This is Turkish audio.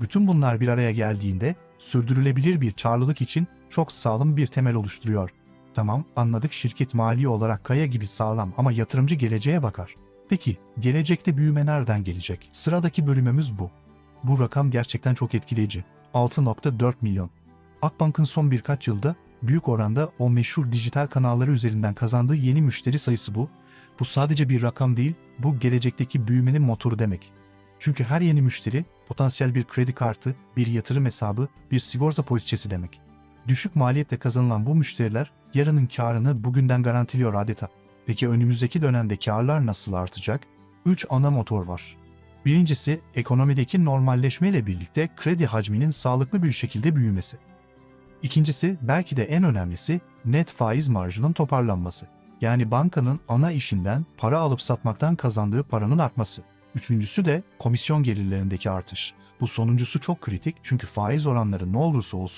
Bütün bunlar bir araya geldiğinde sürdürülebilir bir karlılık için çok sağlam bir temel oluşturuyor. Tamam anladık şirket mali olarak kaya gibi sağlam ama yatırımcı geleceğe bakar. Peki gelecekte büyüme nereden gelecek? Sıradaki bölümümüz bu. Bu rakam gerçekten çok etkileyici. 6.4 milyon. Akbank'ın son birkaç yılda büyük oranda o meşhur dijital kanalları üzerinden kazandığı yeni müşteri sayısı bu. Bu sadece bir rakam değil, bu gelecekteki büyümenin motoru demek. Çünkü her yeni müşteri potansiyel bir kredi kartı, bir yatırım hesabı, bir sigorta poliçesi demek. Düşük maliyetle kazanılan bu müşteriler yarının karını bugünden garantiliyor adeta. Peki önümüzdeki dönemde karlar nasıl artacak? 3 ana motor var. Birincisi ekonomideki normalleşmeyle birlikte kredi hacminin sağlıklı bir şekilde büyümesi. İkincisi belki de en önemlisi net faiz marjının toparlanması. Yani bankanın ana işinden para alıp satmaktan kazandığı paranın artması. Üçüncüsü de komisyon gelirlerindeki artış. Bu sonuncusu çok kritik çünkü faiz oranları ne olursa olsun